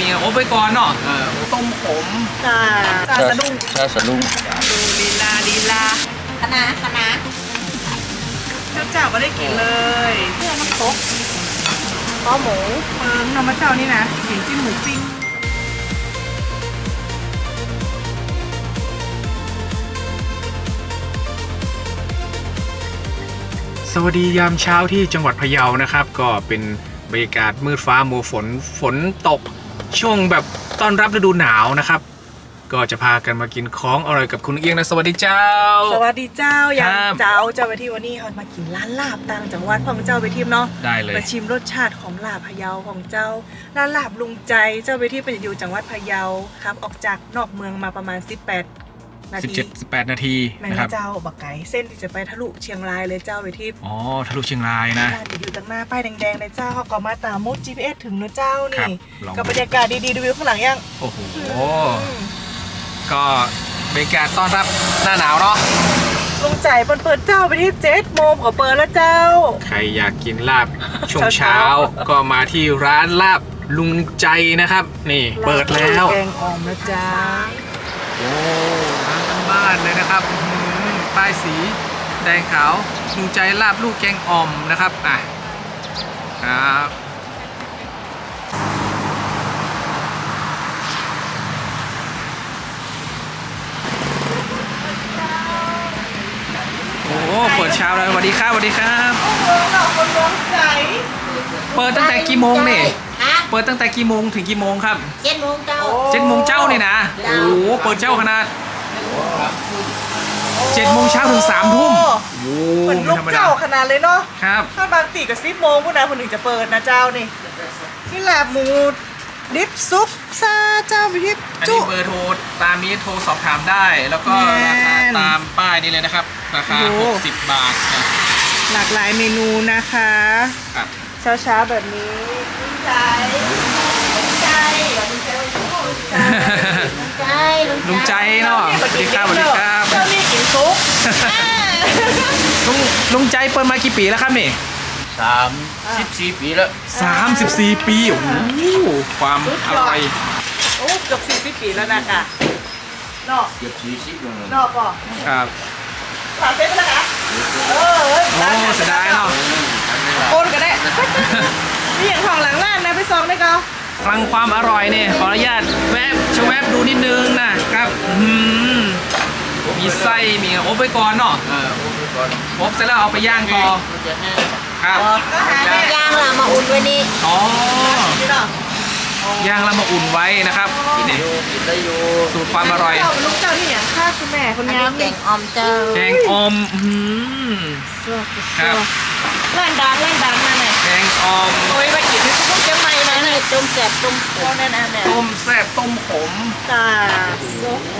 มีโอ้ไปก่อนเนาะเออต้มขมจ้าจ้าสะดุ้งชาสะดุ้งดูลีลาลีลาคณะคณะเจ้าเจ้าก็ได้กินเลยเพื่อน้ำตกข้อหมูเปิงน้ำมะเจ้านี่นะกินจิ้มหมูปิ้งสวัสดียามเช้าที่จังหวัดพะเยานะครับ ก็เป็นบรรยากาศมืดฟ้ามัวฝนฝนตก ช่วงแบบต้อนรับฤดูหนาวนะครับ ก็จะพากันมากินของอร่อยกับคุณเอียงนะสวัสดีเจ้า สวัสดีเจ้ายัคงรับ เจ้าเจ้าไปที่วันนี้เขามากินร้านลาบต่างจังหวัดของเจ้าไปที่เนาะได้เลย มาชิมรสชาติของลาบพะเยาของเจ้าร้านลาบลุงใจเจ้าไปที่เป็นอยู่จังหวัดพะเยาครับ ออกจากนอกเมืองมาประมาณ 18 นาที17 18 นาทีแม่นะครับ เจ้าบักไก่เส้นที่จะไปทะลุเชียงรายเลยเจ้าไปที่อ๋อ ทะลุเชียงรายนะ ร้านจะอยู่ตั้งหน้าป้ายแดงๆเลยเจ้าเขาก็มาตามมุด GPS ถึงนะเจ้าครันี่บลอง กับบรรยากาศดีๆดูวิวข้างหลังยังโอ้โหก็บรรยากาศต้อนรับหน้าหนาวเนาะ ลุงใจเปิดเปิดเจ้าไปที่เจ็ดโมงก็เปิดแล้วเจ้า ใครอยากกินลาบช่วงเช้า เช้า ก็มาที่ร้านลาบลุงใจนะครับ นี่เปิดแล้ว แกงอ่อมนะจ๊ะโอ้ร้าน บ้านๆเลยนะครับอื้อหือป้ายสีแดงขาวลุงใจลาบลูกแกงอ่อมนะครับอะครับโอ้เปิดเช้าเลยสวัสดีครับสวัสดีครับเมืองหนอกคนเมืองใจเปิดตั้งแต่กี่โมงเนี่ยฮะเปิดตั้งแต่กี่โมงถึงกี่โมงครับเจ็ดโมงเจ้าเจ็ดโมงเจ้าเนี่ยนะโอ้โหเปิดเจ้าขนาด เจ็ดโมงเช้าถึงสามทุ่มโอ้เหมือนไม่ลูกธรรมดาเจ้าขนาดเลยเนาะครับ ถ้าบางตีกับสิบโมงพวกนั้นคนถึงจะเปิดนะเจ้านี่ที่แลบหมูดิบซุปซาเจ้าไปที่อันจุนี้เบอร์โทรตามนี้โทรสอบถามได้ แล้วก็แม่นราคาตามป้ายนี้เลยนะครับ ราคาโอ้โห60 บาทนะหลากหลายเมนูนะคะ ครับเช้าเช้าๆแบบนี้ลุงใจลุงใจลุงใจลุง ใจใจลุงใจเนาะสวัสดีครับสวัสดีครับเจ้านี่กินซุปลุงลุงใจเปิดมากี่ปีแล้วครับนี่สามสิบสี่ปีแล้ว34ปีโอ้โหความอร่อยโอ้เกือบสี่สิบปีแล้วนะคะนอกเกือบสี่สิบแล้วนอกก่อนครับสามเซนไปแล้วนะเออโอ้เสียดายเนาะโอนก็ได้นี่อย่างของหลังร้านนะไปซองได้ก็ ฟังความอร่อยเนี่ยขออนุญาตแวบชะแวบดูนิดนึงนะครับอื้อหือมีไส้มีโอบไปก่อนเนาะเออโอ้ยก่อนอบเสร็จแล้วเอาไปย่างต่อมันจะแห้งครับก็หาแม่ย่างเรามาอุ่นไว้นี่อ๋อนี่เนาะย่างแล้วมาอุ่นไว้นะครับนี่อยู่กินได้อยู่สูตรความอร่อยเจ้าลูกเจ้าที่อย่างค่าคุณแม่คนอันงานี้มแกงออมเจ้าแกงออมอื้อหือครับร้านดังร้านดังนั่นแหละ แกงออม โอ้ยมากินที่ต้องเชียงใหม่อันะนเนี่นี้ยต้มแซ่บต้มขโอ้มแน่นอนแน่ต้มแซ่บต้มขม จ้า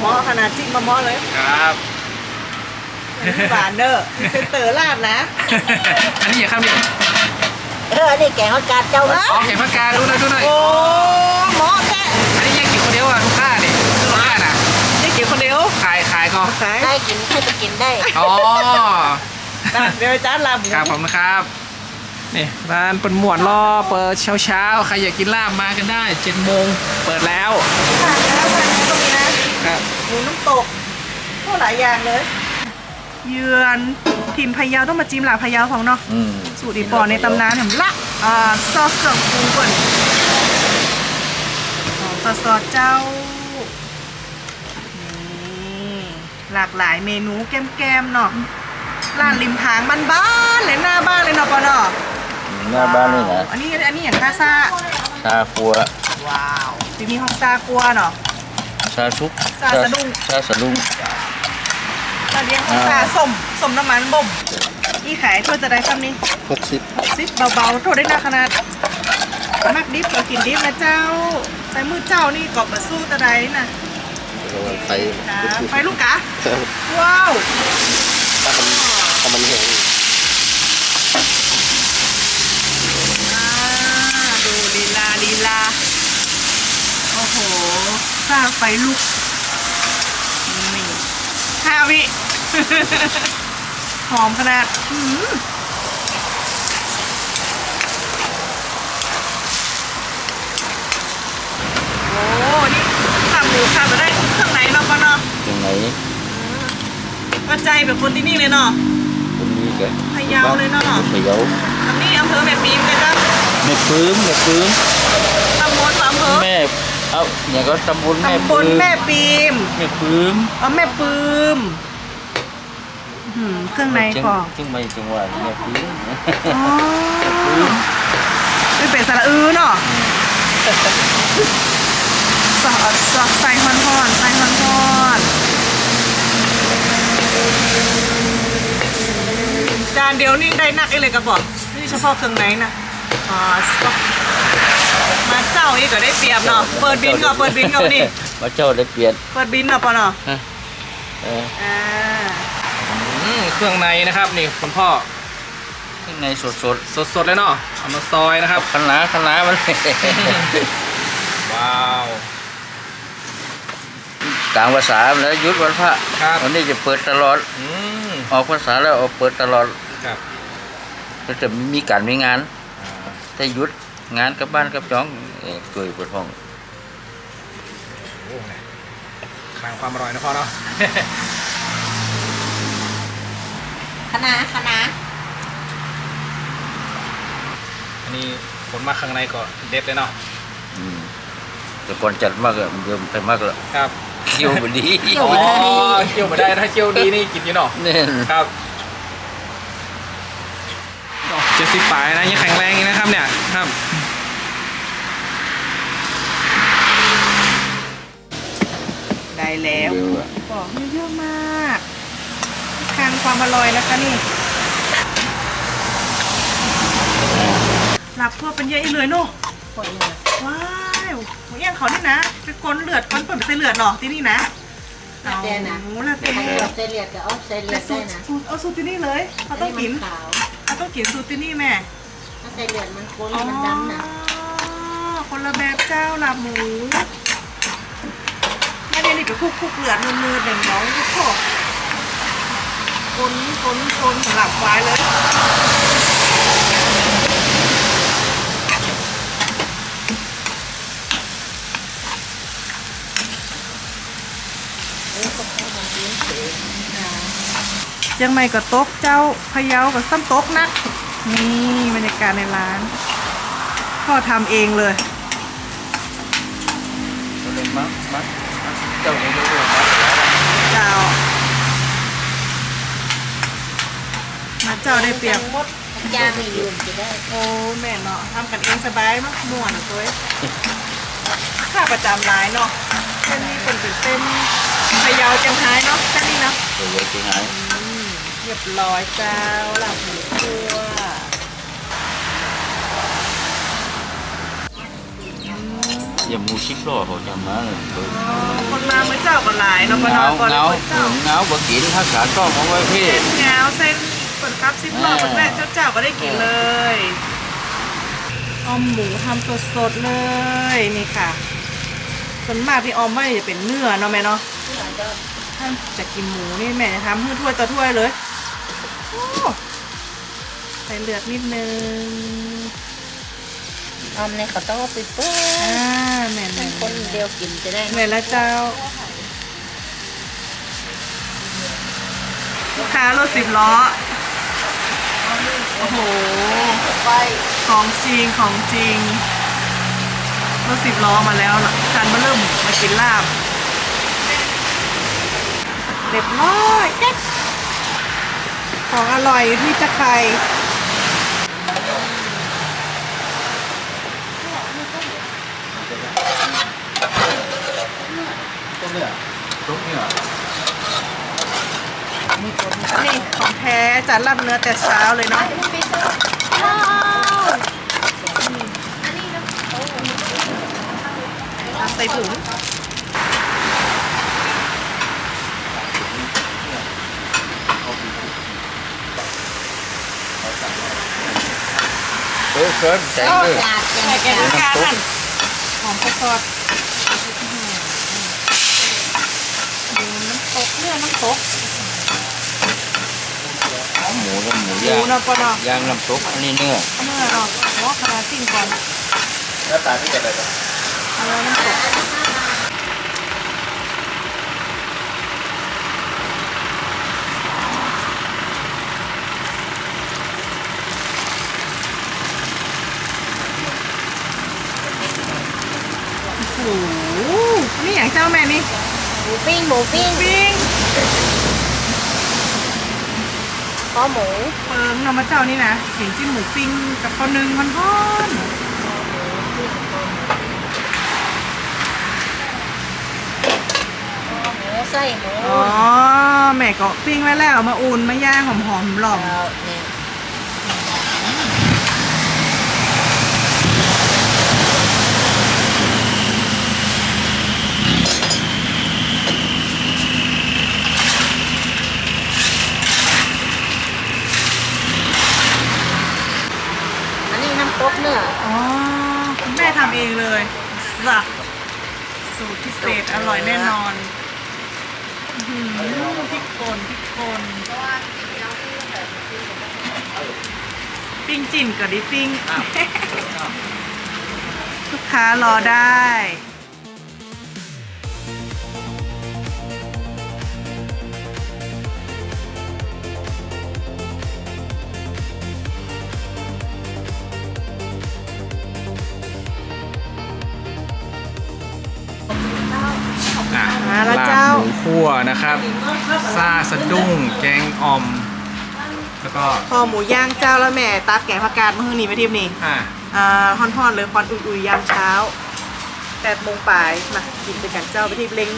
หม้อขนาดจิ้มมาหม้อเลยครับ บานเนอร์เซนเตอร์ลาดนะ อันนี้อย่าครับนี่เอออันนี้แกงฮอดกาดเจ้าอ๋อเห็นปากกาดูหน่อยดูหน่อยโอ้หม้อแท้อันนี้ยังกินคนเดียวอะทุกข้านี่ทุกข้าน่ะนี่กินคนเดียว ขายขายก็ขายได้กินให้ไปกินได้ อ๋อนะเดี๋ยวจานลาบหมูครับผมนะครับ นี่ร้านเปิดหมวดรอเปิดเช้าเช้าๆใครอยากกินลาบมากันได้7จ็ดโมงเปิดแล้วผ่านแล้วผ่านแล้วตรงนี้นะครับหมูน้ำตกโอ้หลายอย่างเลยเยือนทีมพะเยาต้องมาจิ้มหลาบพะเยาของเนาะอืมสูตรอีปอในตำนานแห่งละอ่าซอสเครื่องปรุงก่อนหอมซอสซอสเจ้านี่หลากหลายเมนูแก้มๆเนาะร้านริมทางบ้านๆเลยหน้าบ้านเลยเนาะปอเนาะ หน้าบ้านนี่นะอันนี้อันนี้อย่างคาซาชาครัวว้าวที่มีฮอกซากัวเนาะ ชาชุกชาสะดุ้ง ชาสะดุ้งมาเลี้ยงฮอกซาส้มส้มน้ำมันบ่มอีขายถ้วยจะได้คำนี้หกสิบซิเบาๆโทษได้นะขนาดมักดิบก็กินดิบนะเจ้าใส่มือเจ้านี่กอบมาสู้ตะไดนะไฟจ้าไปลูกกะว้าวถ้ามันถ้ามันแห้ง อ่าดู ลีลาลีลา โอ้โหสร้างไฟลุก นี่ห้าวิหอมขนาดหืมค่ะมาได้เครื่องไหนเนาะปะเนาะตรงไหนก็ใจแบบคนที่นี่เลยเนาะตรงนี้ก็พะเยาเลยเนาะพะเยาอันนี้อำเภอแม่ปีมเลยจ้ะแม่ปื้มแม่ปื้ม ตำบลอำเภอ แม่ เอ้าเนี่ยก็ตำบลแม่ตำบปื้ลมแม่ปีมแม่ปื้มอ๋อแม่ปืมอื้อหือเครื่องในก่อนจังไม่จังหวัดแม่ปื้มอ๋อปื้มไม่เป็นสระอือเนาะสอดสอดใส่ฮอนฮอนๆใส่ฮอนฮอนๆจานเดียวนี่ได้นักไอ้เลยกระบอกนี่เฉพาะเครื่องในนะอ๋อสอก มาเจ้านี่ก็ได้เปรียบเนาะ เปิดบินก่อนเปิดบินก่อนนี่ มาเจ้าได้เปลี่ยนเปิดบินเนาะปะเนาะเอออ่าอืมเครื่องในนะครับนี่คุณพ่อข้างในสดสดๆเลยเนาะเอามาซอยนะครับๆขนาขนามันว้าวต่างภาษาแล้วหยุดวันพระครับวันนี้จะเปิดตลอด อืมออกภาษาแล้วออกเปิดตลอดครับ ก็จะมีการมีงานถ้าหยุด งานกับบ้านกับจ้องเอ่อช่วยเปิดห้องโอ้เนี่ยคลางความอร่อยนะพ่อเนาะ คณะคณะอันนี้ผลมาข้างในก็เด็ดเลยเนาะ อืมแต่ก่อนจัดมากอะเดิมไปมากแล้วครับ เคี่ยวบดีอ๋อ เคี่ยวมาได้ถ้าเคี่ยวดีนี่กินอยู่เนาะ เนี่ยครับเจ็ดสิบปลายนะยังแข็งแรงอยู่นะครับเนี่ย ครับ ได้แล้วเร็วอะบอกเยอะมากคางความอร่อยนะคะนี่หลับทั่วเป็นเยอะอีเลยเนาะปล่อยเลยว้าวหมูย่างเขานี่นะเป็นก้นเลือดก้นเปิดเป็นเส้นเลือดเนาะที่นี่นะแล้วแต่นะ โอ้แล้วแต่ใครเอาใส่เลียดก็เอาใส่เลียแต่ดสูได้ตรนะสูตรเอาสูตรที่นี่เลยเขาต้องกินมัขาวเขาต้องกินสูตรที่นี่แม่ ถ้าใส่เลียดมันข้นมันดำนะ อ๋อคนละแบบเจ้าหลับหมู แม่นี่ไปคุกคุกเลือดเมือๆอย่างน้องก็พอคนคนคนหรับควายเลยยังไม่ก็ตกเจ้าพะเยากับซ้ำโต๊กนะนี่บรรยากาศในร้านพ่อทำเองเลยเลยมักมักมัก เจ้านี้ก็เรียกมักเจ้า มาเจ้าได้เปรียบ มดยาไม่ยืนจะได้โอ้แม่เนาะทำกันเองสบายมากม่วนตัวเองค่าประจำร้ายเนาะเส้นนี้เป็นเป็นเส้นพะเยาจังไห้เนาะเส้นนี้เนาะตัวใหญ่ที่หาย อืมเรียบร้อยเจ้าหลับหมูคั่ว อย่ามูชิบล้อเขาจะมาเลยคนมาเมื่อเจ้าก็หลายเนาะก็เงานอนก่อนเงาเจ้าเงาบกินทักษะต้องของไว้พี่เส้นงาเส้นเปิดครับซิปหลคนแรกเจ้าเจ้าก็ได้กินเลยออมหมูทำสดๆเลยนี่ค่ะส่วนมากที่ออมไม่จะเป็นเนื้อเนาะแม่เนาะถ้าจะกินหมูนี่แม่จะทำเพื่อถ้วยต่อถ้วยเลยใส่เลือดนิดนึง ออมในเขาต้องเอาไปเปิ้อ่าลแม่ให้แม่คนเดียวกินจะได้แม่ละเจ้า ลูกค้ารถสิบล้อ โอ้โห ไปของจริงของจริงรถสิบล้อมาแล้วคันมาเริ่มมากินลาบเรียบร้อยแจ๊กของอร่อยที่จะใคร เนี่ยต้นเนี่ยนี่ของแท้จัดลาบเนื้อแต่เช้าเลยเนาะเอาใส่ถุงเออเกินใจเลยจาดใส่แกงกาหั่นหอมสดดู กหมูกับหมูย่างย่างน้ำซุปอันนี้เนื้อเนื้อรอาะเพราะขนาดสิ้นก่อนหน้าตาที่จะอะไรครับเอาน้ำตกโอ้โหนี่อย่างเจ้าแม่นี่ หมูปิ้งหมูปิ้ง คอหมูเปิงเนาะมาเจ้านี่นะเห็นจิ้มหมูปิ้งกับข้าวนึ่งมันทอนหมูไส้หมูอ๋อแม่ก็ปิ้งไว้แล้วเอามาอุ่นมาย่างหอมๆหล่อม เราเนี่ย อันนี้น้ำตกเนื้อ อ๋อคุณแม่ทำเองเลยสักสูตรพิเศษอร่อยแน่นอนอื้อหือ พริกป่นพริกป่นปิ้งจิ่นกับดิปิ้งลูกค้ารอได้ คั่วนะครับซาสะดุ้ง แกงอ่อม แล้วก็พอหมูย่างเจ้าแล้วแม่ตัดแกงผักกาดมาฮือนี่ไปทิมนี่อะอ่าฮอนๆเลยควันอุ่ยๆยามเช้าแปดโมงปลายมากินไปกันเจ้าไปที่เล้ง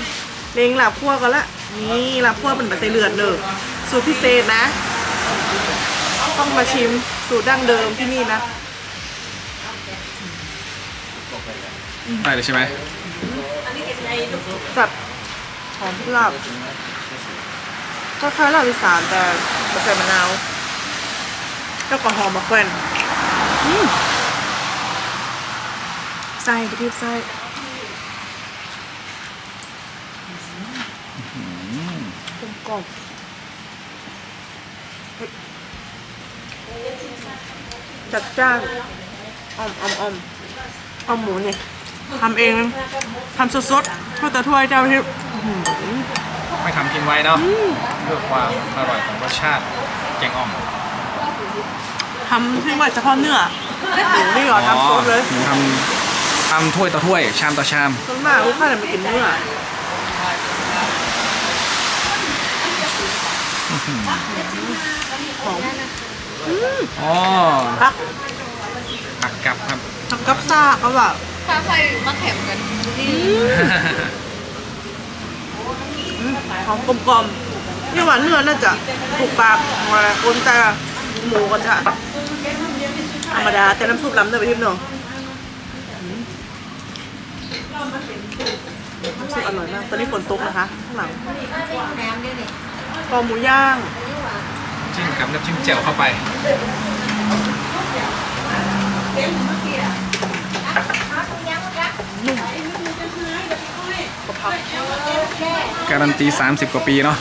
เล้งหลับพั่วกันละนี่หลับพั่วเป็นแบบใส่เลือดเลยสูตรพิเศษนะ ต้องมาชิมสูตรดั้งเดิมที่นี่นะได้เลยใช่ไหมแบบ หอมหลับคล้ายๆลาบอีสานแต่ใส่มะนาว แล้วก็หอมมะแขวนอืมไส้ไปที่ไส้กลมกล่อมจัดจ้านอมอ่อมอมอมหมูเนี่ยทำเองทำสดๆถ้วยต่ถ้วยเจ้าที่ ไม่ทำกินไว้เนาะเพื่อความอร่อยของรสชาติแกงอ่อมทำที่ว่าเฉพาะเนื้อหมูนี่เหรอทำสดเลยหมูทำทำถ้วยต่อถ้วย ชามต่อชามส่วนมากลูกค้าจะไม่กินเนื้อหอมอ๋อพักผักกับครับพักกับซ่าก็แบบถ้าใส่มะแขมกัน หอมกลมๆนี่หวานเนื้อน่าจะถูกปากของหลายคนแต่หมูก็จะธรรมดาแต่น้ำซุปล้ำเนื้อไปทิพย์หนึ่งน้ำซุปอร่อยมากตอนนี้ฝนตกนะคะข้างหลังแหนมด้วยนี่คอหมูย่างจิ้มกับน้ำจิ้มแจ่วเข้าไปกระเพราการันตี 30 กว่าปีเนาะ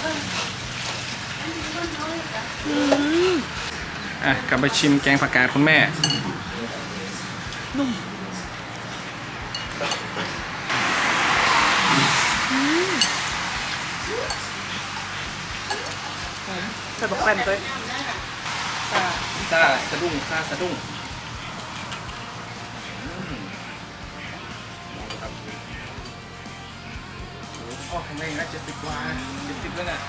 อะกลับไปชิมแกงผักกาดคุณแม่ใส่บักแป้นด้วยซาสะดุ้งซาสะดุ้ง แข็งแรงนะเจ็ดสิบกว่าเจ็ดสิบแล้วเนี่ย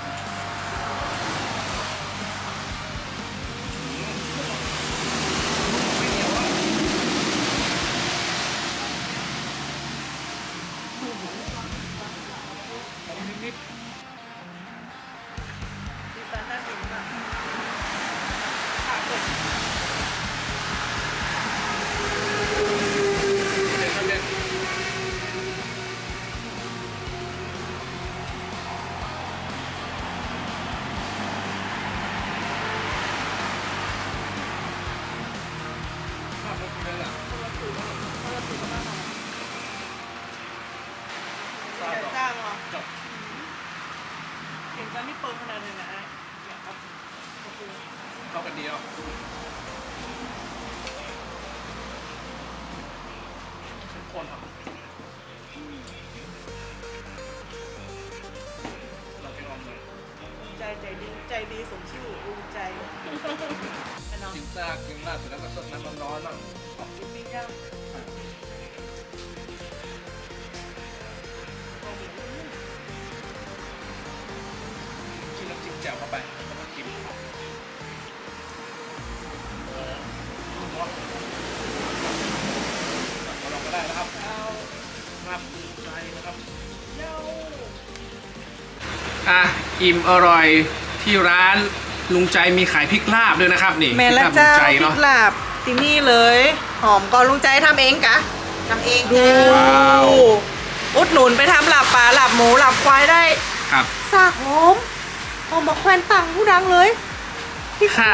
คนครับเราไปลองเลยใจใจดีใจดีสมชื่อภูมิใจไปนอนจิ้มซากกินลาดเสร็จแล้วก็สดน้ำร้อนๆเนาะขอบคุณพี่เจ้า อะอิ่มอร่อยที่ร้านลุงใจมีขายพริกลาบด้วยนะครับ นี่แม่ละพริกลาบลุเจ้างใจพริเนาะ กลาบที่นี่เลย หอมก่อนลุงใจทำเองกะทำเองดูจ้าว้าว อุดหนุนไปทำหลับปลาหลับหมูหลับควายได้ครับสากหอมหอมมาแควนตังผู้ดังเลยพริกค่ะ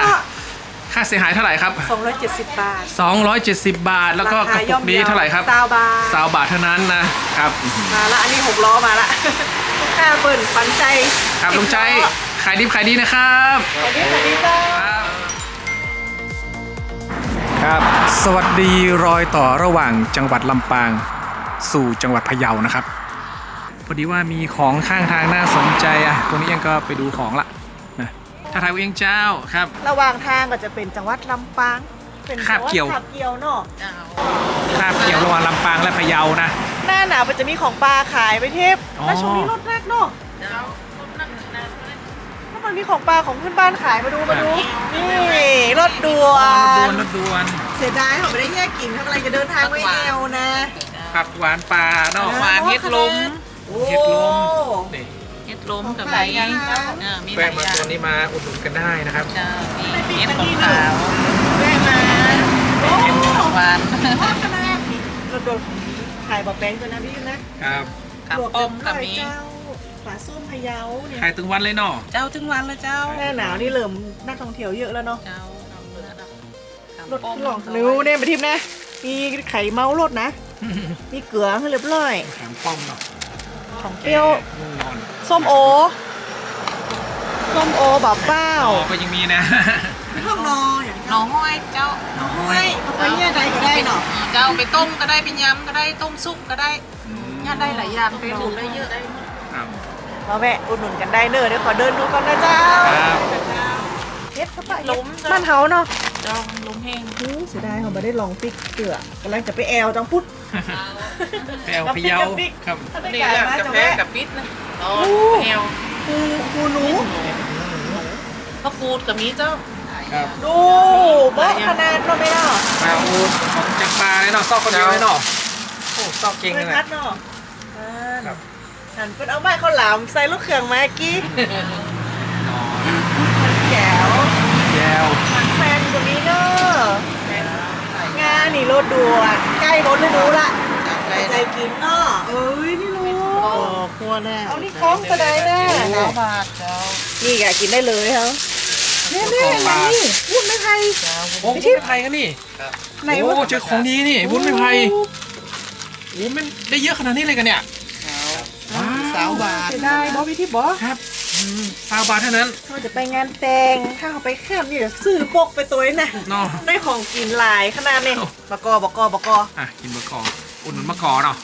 ค่าเสียหายเท่าไหร่ครับสองร้อยเจ็ดสิบบาท 270 บาท แล้วก็กระปุกนี้เท่าไหร่ครับซาวบาท สาวบาทเท่านั้นนะครับ มาละอันนี้หกล้อมาละลูกค้าเปิ่นปันใจครับลุงใจ ขายดิบขายดีนะครับสวัสดีสวัสดีเจ้าครับ สวัสดีรอยต่อระหว่างจังหวัดลำปาง สู่จังหวัดพะเยานะครับ พอดีว่ามีของข้างทางน่าสนใจอะตรงนี้ยังก็ไปดูของละ นะถ้าไทยเองเจ้าครับ ระหว่างทางก็จะเป็นจังหวัดลำปาง เป็นคาบเกี่ยว จังหวัดคาบเกี่ยวเนาะเจ้าคาบเกี่ยวระหว่างลำปางและพะเยานะ หน้าหนาวมันจะมีของปลาขายไปเทพอ๋อ แล้วช่วงนี้รถแรกเนาะเจ้าคนนั่งนานเลยถ้ามันมีของปลาของเพื่อนบ้านขายมาดูมาดู นี่รถด่วอ๋อรถด่วนนรถด่วนเสียดายเขาไม่ได้แยกกินเขากำลังจะเดินทางไปแอวนะ ผักหวานปลาเนาะหวานเฮ็ดลม โอ้ เห็ดลมนี่เฮ็ด ลมกับหลายอย่างเออมีหแวะลายมาอย่างตัวนี้มาอุดหนุนกันได้นะครับเจ้ามีไม่ปิดเฮ็ดกันของที่หนึ่ขางวแวะมาโอ้เฮ็ดของหวานทอดขนาดนี้รถด่วนของนี้ขายบะแป้งตัวนะพี่นะ ครับกับลวกป้อมเต็กับร้อยมีเจ้าปลาส้มพะเยาเนี่ยขายถึงวันเลยเนาะ เจ้าถึงวันแล้วเจ้า หน้าหนาวนี่เริ่มนักท่องเที่ยวเยอะแล้วเนาะเจ้าเอาเนื้อนะรถหลองนิ้วเนี่ยมาทิพย์นะ มีไข่เมารถนะ มีเกลือให้เรียบร้อย แข็งป้อมเนาะ ของเปรี้ยวนุ่มนอนส้มโอส้มโอแบบเป้าอ๋อก็ยังมีนะข้างนออย่างหน่อห้อยเจ้าน้อยเอาไปเนี่ยใดก็ได้เนาะเจ้าไปต้มก็ได้ไปยำก็ได้ต้มซุปก็ได้ย่าได้หลายอย่างไปดูได้เยอะได้ครับมาแวะอุดหนุนกันได้เนอะเดี๋ยวขอเดินดูก่อนนะเจ้า ครับเฮ็ดเข้าไปล้มจ้ะ บ้านเฮาเนาะเจ้าลมแห้งอู้เสียดายเขาไม่ได้ลองปิกเกลือกำลังจะไปแอลจังพุทธไปเอาพะเยาครับถ้าได้นี่ไก่แหละมากับจะแพ้แวะกับปิดนะอ๋ออู้แนวปูปูหนูข้าวฟูดกับมีเจ้า ครับดูเบาะขนาดเนาะไม่เนาะปลาอูดของจักรปลาเลยเนาะซอกคนเดียวเลยเนาะโอ้ซอกเก่งไม่เลยพันะดเนาะครับ หันเป็นเอาไม้ข้าวหลามใส่ลูกเขืองมากี้ อ๋อ แก้ว แย วมันแฟนตรงนี้เนาะงานนี่รถด่วนใกล้รถฤดูละใจกินเนาะเอ้ยนี่รู้โอ้คั่วแน่เอานี่คล้องกระไดแน่เจ้าบาทเจ้านี่แกกินได้เลยครับแน่แน่ๆอย่างนี้วุ้นไม่ไทยเจ้าโอ้วุ้นไม่ไผ่กันนี่ไหนโอ้วะเจอของดีนี่วุ้นไม่ไผ่โอ้มันได้เยอะขนาดนี้เลยกันเนี่ยว้าวสาวบาทเสียดายบอพี่ที่บอครับ อืมซาวบาทเท่านั้นเราจะไปงานแต่งถ้าเขาไปแคมป์นี่เดี๋ยวซื้อปกไปตัวนี้นะเนาะได้ของกินหลายขนาดนี้โอ้บกอบกอบกออะกินมะกอกอุดหนุนมะกอกเนาะ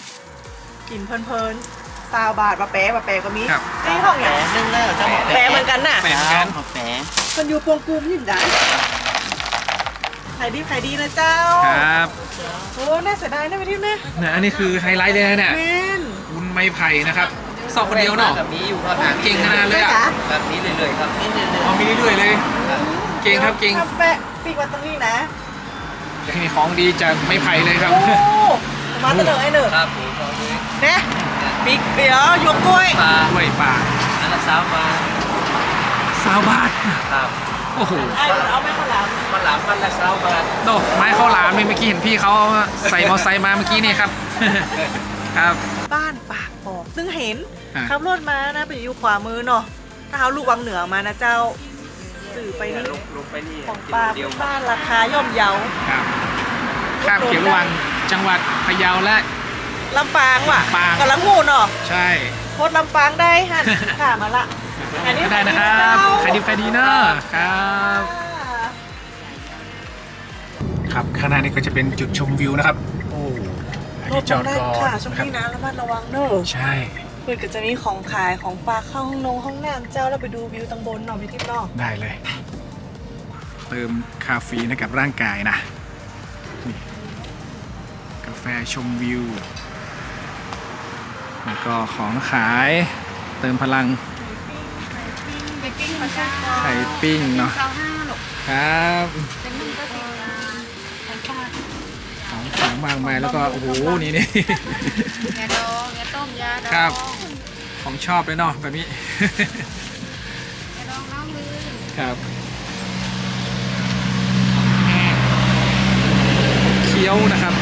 กินเพลินๆซาวบาทบะแปะบะแปะก็มีครับนี่ห้องอย่างนึ่งแล้วเจ้าหมอแปะเหมือนกันน่ะแปะเหมือนกันหมอแปะคนอยู่ปวงกูมยิ่งได้ขายดีขายดีนะเจ้า ครับ โอ้ น่าเสียดายนะไปที่แม่เนี่ยอันนี้คือไฮไลท์เลยนะเนี่ยแม่นวุ้นไม้ไผ่นะครับ ซอกคนเดียวเนาะแบบนี้อยู่ครับเก่งขนาดเลยอะแบบนี้เรื่อยๆครับนี่เรื่อยเอามีเรื่อยๆเลย เก่งครับเก่งทำแปะปีกไวันตรงนี้นะมีของดีจากไม้ไผ่เลยครับโอ้มาเสนอไอ้หนึ่งๆครับผมตอนนี้เนี่ยปีกเดี๋ยวหยวกกล้วยปลาด้วยปลาอันละสามบาทซาวบาทครับโอ้โหไอ้หนูเอาไม่ขาวหลามมันหลามมันละสามบาทโดไม้ข้าวหลามเมื่อกี้เห็นพี่เขาใส่มอไซค์มาเมื่อกี้นี่ครับ ครับบ้านปากบอกซึ่งเห็น อะ ขับรถมานะไปอยู่ขวามือเนาะถ้าเอาลูกวังเหนือมานะเจ้าสื่อไปนี่ลงลงไปนี่ของปลาเดียวบ้านราคาย่อมเยาครับข้ามเขียวระหวังจังหวัดพะเยาและ ลำปางว่ะลำปาง กับลำงูเนาะใช่ โคตรลำปางได้ฮะข่ามาละอันนี้ก็ได้นะครับใครดีใครดีเนอะครับ ครับข้างหน้านี้ก็จะเป็นจุดชมวิวนะครับ โอ้อันรนี้ถจอดได้ก่อนค่ะช่วงนะครับนี้นะระมัดระวังเนอะ ใช่ เพื่อนก็จะมีของขายของฝากเข้าห้องนงห้องน้ำเจ้าแล้วไปดูวิวตังบนเนาะพี่ทิพย์เนาะได้เลย เติมคาเฟอีนให้กับร่างกายนะนี่กาแฟชมวิวแล้วก็ของขายเติมพลังไปปิ้งมาจ้าไข่ปิ้งเนาะเจ้าห้าหรอกครับเป็นนึ่งก็สิบาทไข่ปลาของของมากมายแล้วก็โอ้โหนี่นี่แกดอต้มยาดอง ครับ ของชอบเลยเนาะแบบนี้ยาดองน้ำมือครับแห้งเคี้ยวนะครับ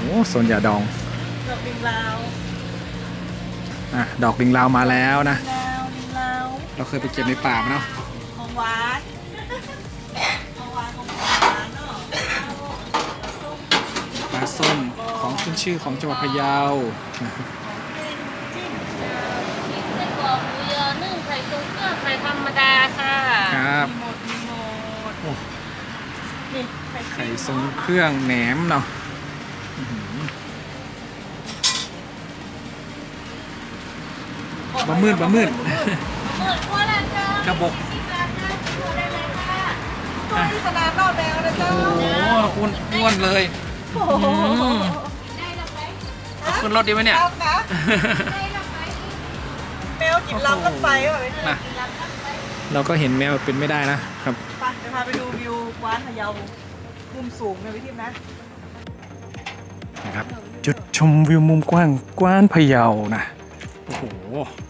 โอ้โซนยาดอง ดอกดิงลาวอะ ดอกดิงลาวมาแล้วนะลาวดิงลาว เราเคยไปเก็บในป่ามาเนาะของหวาน ลาส้มของขึ้นชื่อของจังหวัดพะเยานะครับไส้กรอกหมูยอนึ่งไข่ตุ๋นเครื่องไข่ธรรมดาค่ะครับมีหมดมีหมดโอ้นี่ไข่ทรงเครื่องแหนมเนาะอื้อหือบะมืดบะมืดเปิดว่าแล้วจ้ากระบอกที่ร้านนะโทรได้เลยค่ะตัวที่สนามนอกแดงนะเจ้าโอ้โหอ้วนอ้วนเลย โอ้โหอืมได้ละไหมเอาขึ้นรถดีไหมเนี่ยเอานะได้ละไหมแมวกินลำกันไปว่ะไปนะเราก็เห็นแมวเป็นไม่ได้นะครับ ไปเดี๋ยวพาไปดูวิวกว้านพะเยามุมสูงในวิธีนะนะครับจุดชมวิวมุมกว้างกว้านพะเยานะ โอ้โหนะครับ